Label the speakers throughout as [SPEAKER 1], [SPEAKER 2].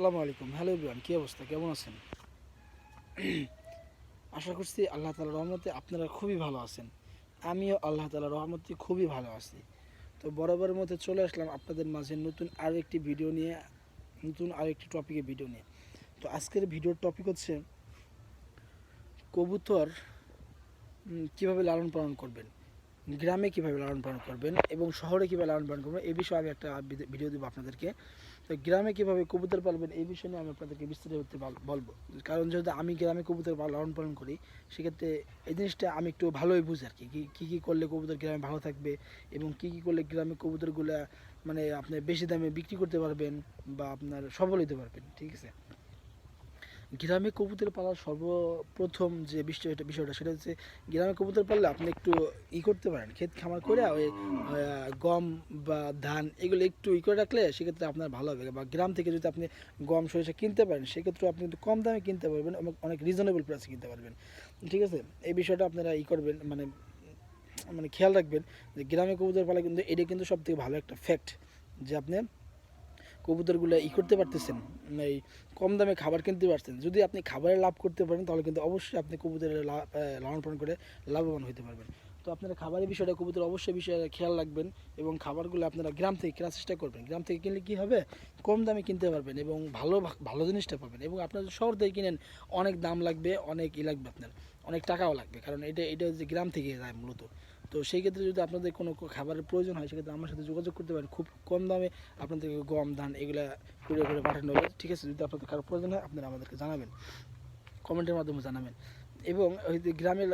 [SPEAKER 1] আসসালামু আলাইকুম। Hello everyone কী অবস্থা? কেমন আছেন? আশা করছি আল্লাহ তালার রহমতে আপনারা খুবই ভালো আছেন। আমিও আল্লাহ তালার রহমতে খুবই ভালো আছি। তো বরাবরের মধ্যে চলে আসলাম আপনাদের মাঝে নতুন আরও একটি ভিডিও নিয়ে, নতুন আরও একটি টপিকে ভিডিও নিয়ে। তো আজকের ভিডিওর টপিক হচ্ছে কবুতর কীভাবে লালন পালন করবেন। গ্রামে কীভাবে লালন পালন করবেন এবং শহরে কীভাবে লালন পালন করবেন, এই বিষয়ে আমি একটা ভিডিও দেবো আপনাদেরকে। তো গ্রামে কীভাবে কবুতর পালবেন, এই বিষয়ে আমি আপনাদেরকে বিস্তারিত বল- বলব। কারণ যেহেতু আমি গ্রামে কবুতর লালন পালন করি, সেক্ষেত্রে এই জিনিসটা আমি একটু ভালোই বুঝি আর কি। কি- কী করলে কবুতর গ্রামে ভালো থাকবে এবং কী কী করলে গ্রামে কবুতরগুলো মানে আপনি বেশি দামে বিক্রি করতে পারবেন বা আপনার সফল হতে পারবেন, ঠিক আছে? গ্রামে কবুতর পালার সর্বপ্রথম যে বিষয়টা বিষয়টা সেটা হচ্ছে গ্রামে কবুতর পাললে আপনি একটু ই করতে পারেন। ক্ষেত খামার করে ওই গম বা ধান এগুলো একটু ই করে রাখলে সেক্ষেত্রে আপনার ভালো হবে। বা গ্রাম থেকে যদি আপনি গম, সরিষা কিনতে পারেন সেক্ষেত্রে আপনি কিন্তু কম দামে কিনতে পারবেন অনেক রিজনেবল প্রাইসে কিনতে পারবেন। ঠিক আছে? এই বিষয়টা আপনারা ই করবেন মানে মানে খেয়াল রাখবেন যে গ্রামে কবুতর পালা কিন্তু, এটা কিন্তু সব থেকে ভালো একটা ফ্যাক্ট যে আপনি কবুতরগুলো ই করতে পারতেছেন এই কম দামে খাবার কিনতে পারছেন যদি আপনি খাবারে লাভ করতে পারেন, তাহলে কিন্তু অবশ্যই আপনি কবুতরের লালন পালন করে লাভবান হতে পারবেন। তো আপনারা খাবারের বিষয়টা কবুতর অবশ্যই বিষয়ে খেয়াল রাখবেন এবং খাবারগুলো আপনারা গ্রাম থেকে কেনার চেষ্টা করবেন। গ্রাম থেকে কিনলে কী হবে? কম দামে কিনতে পারবেন এবং ভালো ভালো জিনিসটা পাবেন এবং আপনারা শহর থেকে কিনেন, অনেক দাম লাগবে, অনেক ই লাগবে আপনার, অনেক টাকাও লাগবে। কারণ এটা এটা হচ্ছে গ্রাম থেকে যায় মূলত। তো সেই ক্ষেত্রে যদি আপনাদের কোনো খাবারের প্রয়োজন হয়, সেক্ষেত্রে আমার সাথে যোগাযোগ করতে পারেন। খুব কম দামে আপনাদেরকে গম, ধান এগুলো করে করে পাঠানো হবে ঠিক আছে, যদি আপনাদের কারও প্রয়োজন হয়, আপনারা আমাদেরকে জানাবেন। কমেন্টের মাধ্যমে জানাবেন। এবং ওই যে গ্রামে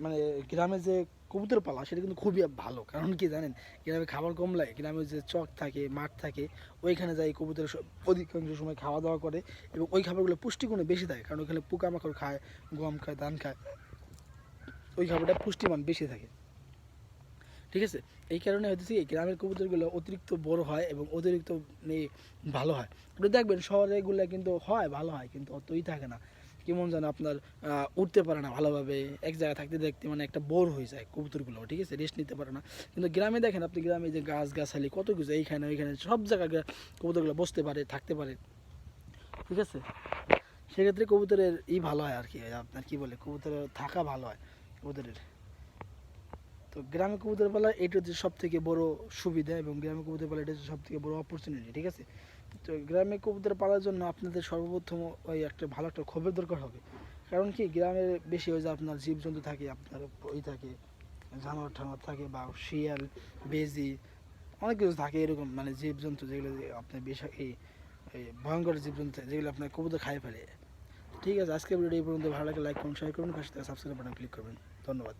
[SPEAKER 1] মানে গ্রামে যে কবুতর পালা, সেটা কিন্তু খুবই ভালো। কারণ কি জানেন, গ্রামে খাবার কম লাগে, গ্রামে যে চক থাকে, মাঠ থাকে, ওইখানে যাই কবুতর অধিকাংশ সময় খাওয়া দাওয়া করে এবং ওই খাবারগুলো পুষ্টিগুণে বেশি থাকে কারণ ওইখানে পোকামাকড় খায়, গম খায়, ধান খায়, ওই খাবারটা পুষ্টিমান বেশি থাকে। ঠিক আছে? এই কারণে হচ্ছে কি, গ্রামের কবুতরগুলো অতিরিক্ত বড় হয় এবং অতিরিক্ত ভালো হয়। আপনি দেখবেন শহরে এগুলো কিন্তু হয়, ভালো হয়, কিন্তু অতই থাকে না। কেমন যেন আপনার উঠতে পারে না ভালোভাবে, এক জায়গায় থাকতে দেখতে মানে একটা বোর হয়ে যায় কবুতরগুলো, ঠিক আছে? রেস্ট নিতে পারে না। কিন্তু গ্রামে দেখেন আপনি, গ্রামে যে গাছ গাছালি কত কিছু এইখানে, ওইখানে, সব জায়গায় কবুতরগুলো বসতে পারে, থাকতে পারে। ঠিক আছে? সেক্ষেত্রে কবুতরের ই ভালো হয় আর কি, আপনার কি বলে, কবুতরের থাকা ভালো হয়, কবুতরের। তো গ্রামে কবুতর পালা, এটা হচ্ছে সব থেকে বড় সুবিধা এবং গ্রামে কবুতর পালা, এটা হচ্ছে সব থেকে বড় অপরচুনিটি ঠিক আছে? তো গ্রামে কবুতর পালার জন্য আপনাদের সর্বপ্রথম ওই একটা ভালো একটা খবর দরকার হবে। কারণ কি, গ্রামে বেশি ওই যে আপনার জীবজন্তু থাকে, আপনার ওই থাকে, জানোয়ার টানোয়ার থাকে বা শিয়াল, বেজি, অনেক কিছু থাকে এরকম মানে জীবজন্তু যেগুলো আপনার বেশি এই ভয়ঙ্কর জীবজন্তু যেগুলো আপনার কবুতর খাই ফেলে। ঠিক আছে আজকে ভিডিও এই পর্যন্ত, ভালো লাগে লাইক করুন শেয়ার করুন, পাশে সাবস্ক্রাইব বাটন ক্লিক করবেন। ধন্যবাদ।